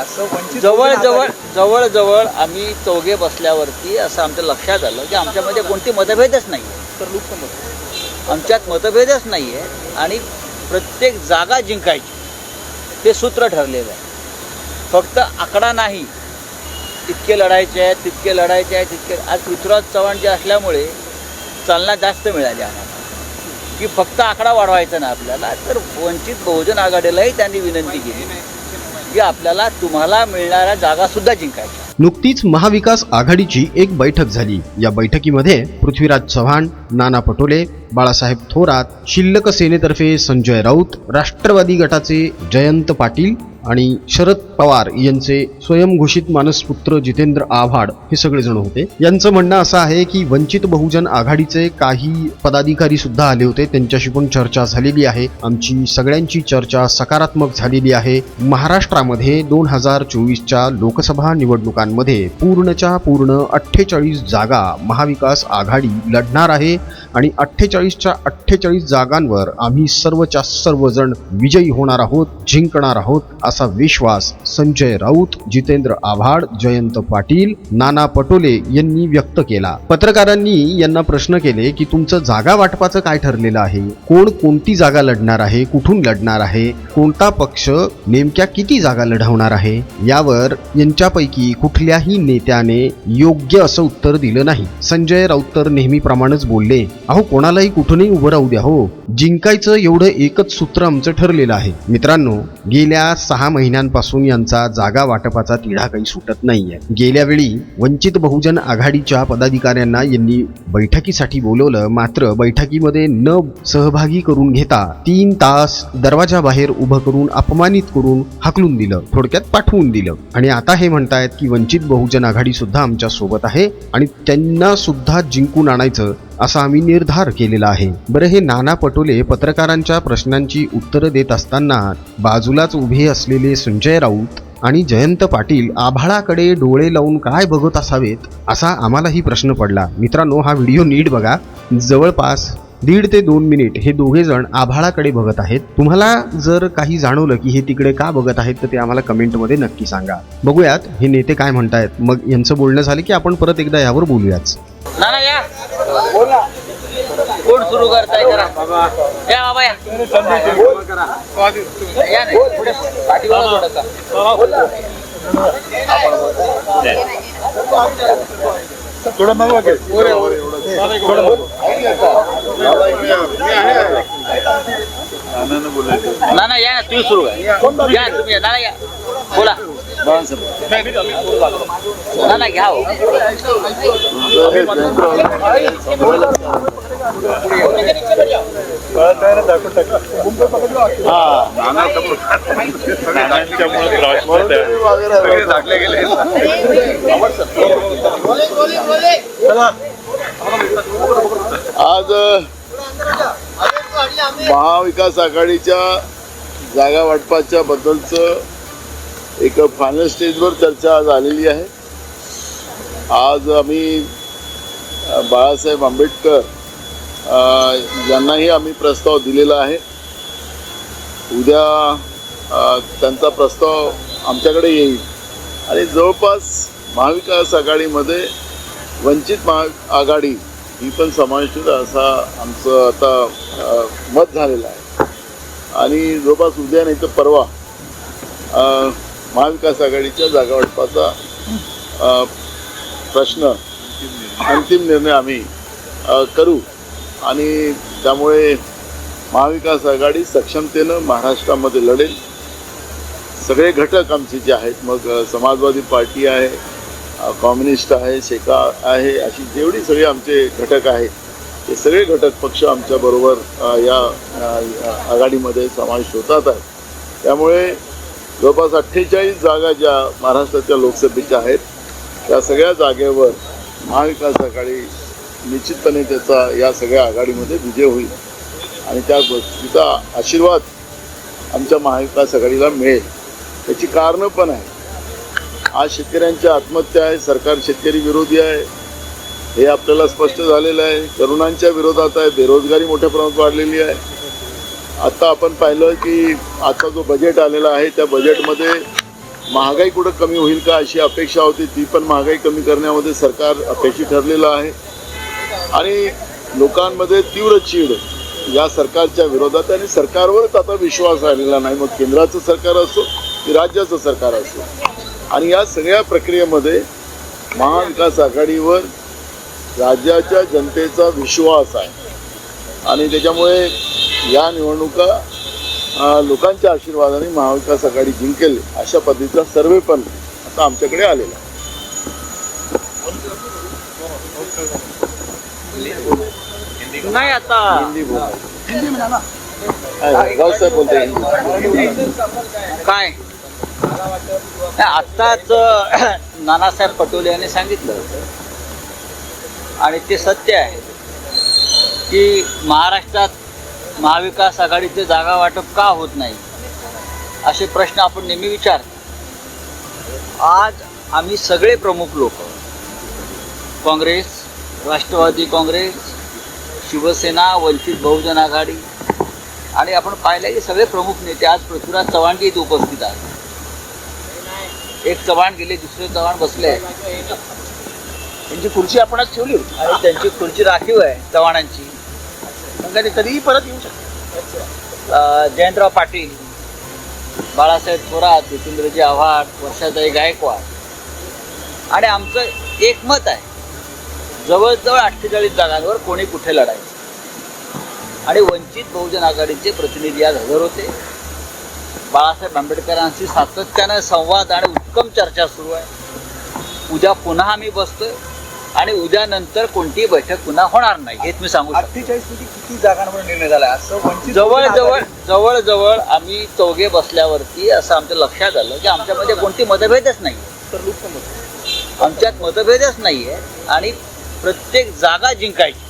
असं वंचित जवळ जवळ जवळ जवळ आम्ही चौघे बसल्यावरती असं आमच्या लक्षात आलं की आमच्यामध्ये कोणती मतभेदच नाही. आहे तर आमच्यात मतभेदच नाही आहे आणि प्रत्येक जागा जिंकायची. ते सूत्र ठरलेलं आहे. फक्त आकडा नाही. इतके लढायचे आहेत तितके लढायचे आहेत तितके आज पृथ्वीराज चव्हाण जे असल्यामुळे चालना जास्त मिळाली आम्हाला. की फक्त आकडा वाढवायचा नाही आपल्याला तर वंचित बहुजन आघाडीलाही त्यांनी विनंती केली. की आपल्याला तुम्हाला मिळणाऱ्या जागासुद्धा जिंकायच्या. नुकतीच महाविकास आघाडीची एक बैठक झाली. या बैठकीमध्ये पृथ्वीराज चव्हाण नाना पटोले बाळासाहेब थोरात शिल्लक सेनेतर्फे संजय राऊत राष्ट्रवादी गटाचे जयंत पाटील आणि शरद पवार यांचे स्वयंघोषित मानसपुत्र जितेंद्र आव्हाड हे सगळेजण होते. यांचं म्हणणं असं आहे की वंचित बहुजन आघाडीचे काही पदाधिकारी सुद्धा आले होते. त्यांच्याशी पण चर्चा झालेली आहे. आमची सगळ्यांची चर्चा सकारात्मक झालेली आहे. महाराष्ट्रामध्ये दोन हजार चोवीसच्या लोकसभा निवडणुकांमध्ये पूर्णच्या पूर्ण अठ्ठेचाळीस जागा महाविकास आघाडी लढणार आहे. आणि अठ्ठेचाळीसच्या अठ्ठेचाळीस जागांवर आम्ही सर्वच्या सर्वजण विजयी होणार आहोत जिंकणार आहोत असा विश्वास संजय राऊत जितेंद्र आव्हाड जयंत पाटील नाना पटोले यांनी व्यक्त केला. पत्रकारांनी यांना प्रश्न केले की तुमचं जागा वाटपाचं काय ठरलेलं आहे? कोण कोणती जागा लढणार आहे? कुठून लढणार आहे? कोणता पक्ष नेमक्या किती जागा लढवणार आहे? यावर यांच्यापैकी कुठल्याही नेत्याने योग्य असं उत्तर दिलं नाही. संजय राऊत तर नेहमीप्रमाणेच बोलले अहो कोणालाही कुठूनही उभं राहू द्या हो. जिंकायचं एवढं एकच सूत्र आमचं ठरलेलं आहे. मित्रांनो गेल्या सहा महिन्यांपासून यांचा जागा वाटपाचा तिढा काही सुटत नाहीये. गेल्या वेळी वंचित बहुजन आघाडीच्या पदाधिकाऱ्यांना यांनी बैठकीसाठी बोलवलं मात्र बैठकीमध्ये न सहभागी करून घेता तीन तास दरवाजा बाहेर उभं करून अपमानित करून हाकलून दिलं थोडक्यात पाठवून दिलं. आणि आता हे म्हणतायत की वंचित बहुजन आघाडी सुद्धा आमच्यासोबत आहे आणि त्यांना सुद्धा जिंकून आणायचं असा आम्ही निर्धार केलेला आहे. बरं हे नाना पटोले पत्रकारांच्या प्रश्नांची उत्तरं देत असताना बाजूलाच उभे असलेले संजय राऊत आणि जयंत पाटील आभाळाकडे डोळे लावून काय बघत असावेत असा आम्हालाही प्रश्न पडला. मित्रांनो हा व्हिडिओ नीट बघा. जवळपास दीड ते दोन मिनिट हे दोघे जण आभाळाकडे बघत आहेत. तुम्हाला जर काही जाणवलं की हे तिकडे का बघत आहेत तर ते आम्हाला कमेंटमध्ये नक्की सांगा. बघूयात हे नेते काय म्हणतायत. मग यांचं बोलणं झालं की आपण परत एकदा यावर बोलूयाच. ना या. कोण सुरू करताय करा या बाबा या या नाही पुढे पाठीवर थोडंसं. थोडं. थोडं ना ना या ना तुम्ही सुरू करा या तुम्ही या. ना ना या बोला ना ना घ्या हो. नाही ना, आज महाविकास आघाडीच्या जागा वाटपाच्या बद्दलचं एक फायनल स्टेजवर चर्चा आज आलेली आहे. आज आम्ही बाळासाहेब आंबेडकर यांनाही आम्ही प्रस्ताव दिलेला आहे. उद्या त्यांचा प्रस्ताव आमच्याकडे येईल. आणि जवळपास महाविकास आघाडीमध्ये वंचित महा आघाडी ही पण समाविष्ट होईल असा आमचं आता मत झालेलं आहे. आणि जवळपास उद्या नाही तर परवा महाविकास आघाडीच्या जागा वाटपाचा प्रश्न अंतिम निर्णय आम्ही करू. आणि त्यामुळे महाविकास आघाडी सक्षमतेनं महाराष्ट्रामध्ये लढेल. सगळे घटक आमचे जे आहेत मग समाजवादी पार्टी आहे कॉम्युनिस्ट कम्युनिस्ट आहे शेका आहे अशी जेवढी सगळे आमचे घटक आहेत ते सगळे घटक पक्ष आमच्याबरोबर या आघाडीमध्ये समाविष्ट होतात. आहे त्यामुळे जवळपास अठ्ठेचाळीस जागा ज्या महाराष्ट्राच्या लोकसभेच्या आहेत त्या सगळ्या जागेवर महाविकास आघाडी निश्चितपणे त्याचा या सगळ्या आघाडीमध्ये विजय होईल. आणि त्या गोष्टीचा आशीर्वाद आमच्या महाविकास आघाडीला मिळेल. त्याची कारणं पण आहे आज शेतकऱ्यांच्या आत्महत्या आहे सरकार शेतकरी विरोधी आहे. हे आपल्याला स्पष्ट झालेलं आहे. तरुणांच्या विरोधात आहे बेरोजगारी मोठ्या प्रमाणात वाढलेली आहे. आत्ता आपण पाहिलं की आता जो बजेट आलेला आहे त्या बजेटमध्ये महागाई कुठं कमी होईल का अशी अपेक्षा होती ती पण महागाई कमी करण्यामध्ये सरकार अपेक्षित ठरलेलं आहे. आणि लोकांमध्ये तीव्र चीड या सरकारच्या विरोधात आणि सरकारवरच आता विश्वास राहिलेला नाही. मग केंद्राचं सरकार असो की राज्याचं सरकार असो. आणि या सगळ्या प्रक्रियेमध्ये महाविकास आघाडीवर राज्याच्या जनतेचा विश्वास आहे. आणि त्याच्यामुळे या निवडणुका लोकांच्या आशीर्वादाने महाविकास आघाडी जिंकेल अशा पद्धतीचा सर्वे पण आता आमच्याकडे आलेला नाही आता. बोलते हिंदी. काय? आत्ताच नानासाहेब पटोले यांनी सांगितलं होतं. आणि ते सत्य आहे की महाराष्ट्रात महाविकास आघाडीचे जागा वाटप का होत नाही? असे प्रश्न आपण नेहमी विचारतो. आज आम्ही सगळे प्रमुख लोक काँग्रेस राष्ट्रवादी काँग्रेस शिवसेना वंचित बहुजन आघाडी आणि आपण पाहिलं की सगळे प्रमुख नेते आज पृथ्वीराज चव्हाणजी इथे उपस्थित आहेत. एक चव्हाण गेले दुसरे चव्हाण बसले त्यांची खुर्ची आपणच ठेवली आणि त्यांची खुर्ची राखीव आहे चव्हाणांची. मग त्यांनी कधीही परत येऊ शकतात जयंतराव पाटील बाळासाहेब थोरात जितेंद्रजी आव्हाड वर्षाताई गायकवाड. आणि आमचं एक मत आहे जवळजवळ अठ्ठेचाळीस जागांवर कोणी कुठे लढायचं. आणि वंचित बहुजन आघाडीचे प्रतिनिधी आज हजर होते. बाळासाहेब आंबेडकरांशी सातत्यानं संवाद आणि उत्तम चर्चा सुरू आहे. उद्या पुन्हा आम्ही बसतोय. आणि उद्या नंतर कोणतीही बैठक पुन्हा होणार नाही हेच मी सांगू शकतो. अठ्ठेचाळीस पैकी किती जागांवर निर्णय झाला? असं वंचित जवळ जवळ जवळ जवळ आम्ही चौघे बसल्यावरती असं आमच्या लक्षात आलं की आमच्यामध्ये कोणती मतभेदच नाही. तर. आमच्यात मतभेदच नाही आहे आणि प्रत्येक जागा जिंकायची.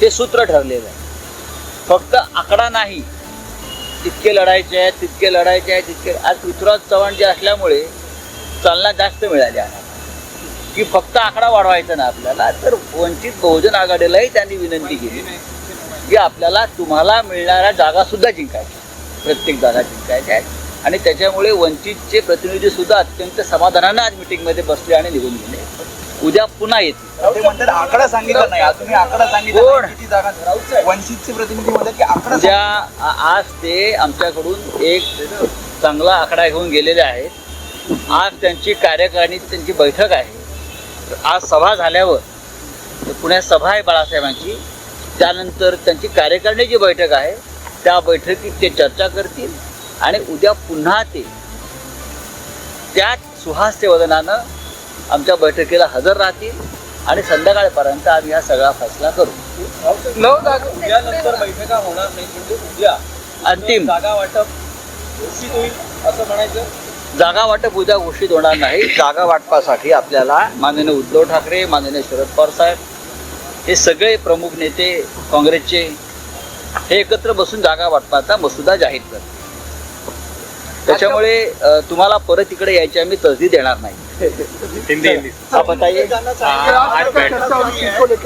ते सूत्र ठरलेलं आहे. फक्त आकडा नाही. तितके लढायचे आहेत तितके लढायचे आहेत तितके आज पृथ्वीराज चव्हाण जे असल्यामुळे चालना जास्त मिळाली आहे. की फक्त आकडा वाढवायचा ना आपल्याला तर वंचित बहुजन आघाडीलाही त्यांनी विनंती केली. की आपल्याला तुम्हाला मिळणाऱ्या जागा सुद्धा जिंकायच्या प्रत्येक जागा जिंकायच्या आहेत. आणि त्याच्यामुळे वंचितचे प्रतिनिधी सुद्धा अत्यंत समाधानानं आज मिटिंगमध्ये बसले आणि निघून गेले. उद्या पुन्हा येतील. आकडा सांगितला नाही. तुम्ही आकडा सांगितला वंचितचे प्रतिनिधी म्हणतात की आकडा आज ते आमच्याकडून एक चांगला आकडा घेऊन गेलेले आहेत. आज त्यांची कार्यकारिणी त्यांची बैठक आहे. आज सभा झाल्यावर पुण्यात सभा आहे बाळासाहेबांची. त्यानंतर त्यांची कार्यकारिणीची बैठक आहे त्या बैठकीत ते चर्चा करतील आणि उद्या पुन्हा ते त्याच सुहास्य वदनानं आमच्या बैठकीला हजर राहतील आणि संध्याकाळपर्यंत आम्ही हा सगळा फैसला करू. नऊ जागा उद्यानंतर बैठका होणार नाही म्हणजे उद्या अंतिम. जागा वाटप असं म्हणायचं. जागा वाटप उद्या घोषित होणार नाही. जागा वाटपासाठी आपल्याला माननीय उद्धव ठाकरे माननीय शरद पवार साहेब हे सगळे प्रमुख नेते काँग्रेसचे हे एकत्र बसून जागा वाटपाचा मसुदा जाहीर करतात त्याच्यामुळे तुम्हाला परत इकडे यायची आम्ही तसदी देणार नाही. हिंदी हिंदी। आप बताइए। आज बैठक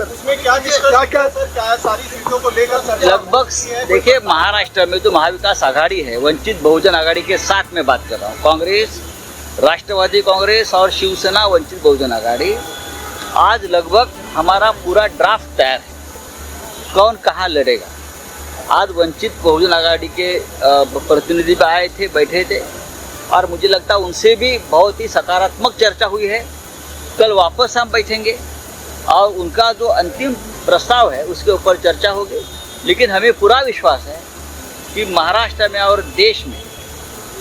उसमें क्या क्या क्या सर क्या सारी सीटों को लेकर चर्चा लगभग देखिए महाराष्ट्र में जो महाविकास आघाड़ी है वंचित बहुजन आघाड़ी के साथ में बात कर रहा हूँ। कांग्रेस राष्ट्रवादी कांग्रेस और शिवसेना वंचित बहुजन आघाड़ी आज लगभग हमारा पूरा ड्राफ्ट तैयार है। कौन कहाँ लड़ेगा? आज वंचित बहुजन आघाड़ी के प्रतिनिधि भी आए थे बैठे थे। और मुझे लगता है उनसे भी बहुत ही सकारात्मक चर्चा हुई है। कल वापस हम बैठेंगे और उनका जो अंतिम प्रस्ताव है, उसके ऊपर चर्चा होगी। लेकिन हमें पूरा विश्वास है कि महाराष्ट्र में और देश में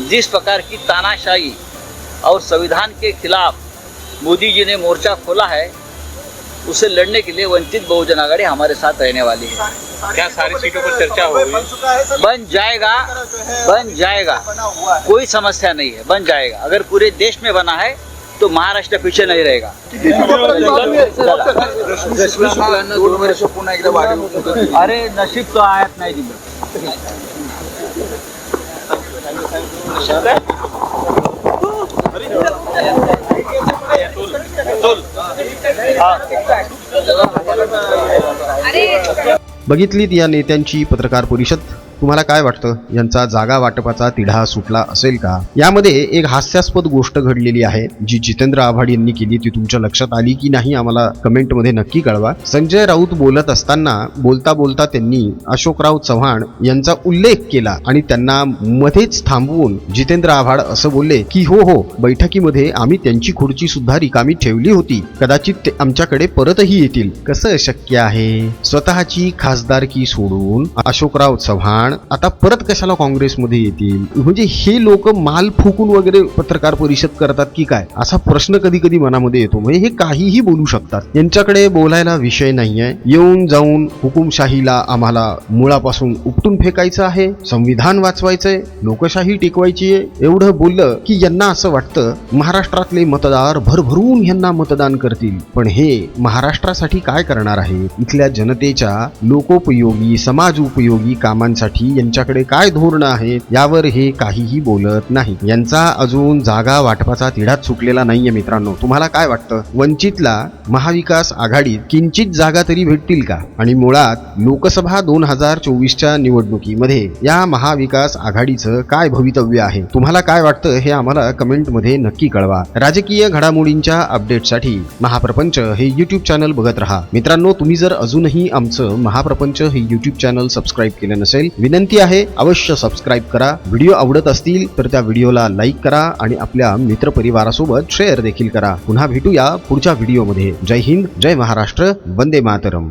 जिस प्रकार की तानाशाही और संविधान के खिलाफ मोदी जी ने मोर्चा खोला है उसे लड़ने के लिए वंचित बहुजन आघाड़ी हमारे साथ रहने वाली है क्या सारी सीटों पर चर्चा होगी? बन है जाएगा बन जाएगा है कोई समस्या नहीं है बन जाएगा अगर पूरे देश में बना है तो महाराष्ट्र पीछे नहीं रहेगा अरे नशीब तो आयात नाही दिलं बघितलीत या नेत्यांची पत्रकार परिषद. तुम्हाला काय वाटतं? यांचा जागा वाटपाचा तिढा सुटला असेल का? यामध्ये एक हास्यास्पद गोष्ट घडलेली आहे जी जितेंद्र आव्हाड यांनी केली. ती तुमच्या लक्षात आली की नाही आम्हाला कमेंटमध्ये नक्की कळवा. संजय राऊत बोलत असताना बोलता बोलता त्यांनी अशोकराव चव्हाण यांचा उल्लेख केला आणि त्यांना मध्येच थांबवून जितेंद्र आव्हाड असं बोलले की हो हो बैठकीमध्ये आम्ही त्यांची खुर्ची सुद्धा रिकामी ठेवली होती. कदाचित ते आमच्याकडे परतही येतील. कसं शक्य आहे? स्वतःची खासदारकी सोडून अशोकराव चव्हाण आता परत कशाला काँग्रेसमध्ये येतील? म्हणजे हे लोक माल फुकून वगैरे पत्रकार परिषद करतात की काय? असा प्रश्न कधी कधी मनामध्ये येतो. म्हणजे हे काहीही बोलू शकतात. यांच्याकडे बोलायला विषय नाहीये. येऊन जाऊन हुकुमशाहीला आम्हाला मुळापासून उपटून फेकायचं आहे संविधान वाचवायचंय लोकशाही टिकवायची आहे एवढं बोललं की यांना असं वाटतं महाराष्ट्रातले मतदार भरभरून यांना मतदान करतील. पण हे महाराष्ट्रासाठी काय करणार आहे इथल्या जनतेच्या लोकोपयोगी समाज उपयोगी कामांसाठी यांच्याकडे काय धोरणं आहेत यावर हे काहीही बोलत नाही. यांचा अजून जागा वाटपाचा तिढाच सुटलेला नाहीये मित्रांनो. तुम्हाला काय वाटतं? वंचितला महाविकास आघाडीत किंचित जागा तरी भेटतील का? आणि मुळात लोकसभा दोन हजार चोवीसच्या निवडणुकीमध्ये या महाविकास आघाडीचं काय भवितव्य आहे? तुम्हाला काय वाटतं हे आम्हाला कमेंटमध्ये नक्की कळवा. राजकीय घडामोडींच्या अपडेटसाठी महाप्रपंच हे युट्यूब चॅनल बघत राहा. मित्रांनो तुम्ही जर अजूनही आमचं महाप्रपंच हे युट्यूब चॅनल सबस्क्राईब केलं नसेल विनंती आहे अवश्य सबस्क्राईब करा. व्हिडिओ आवडत असतील तर त्या व्हिडिओला लाईक करा आणि आपल्या मित्रपरिवारासोबत शेअर देखील करा. पुन्हा भेटूया पुढच्या व्हिडिओमध्ये जय हिंद जय महाराष्ट्र वंदे मातरम.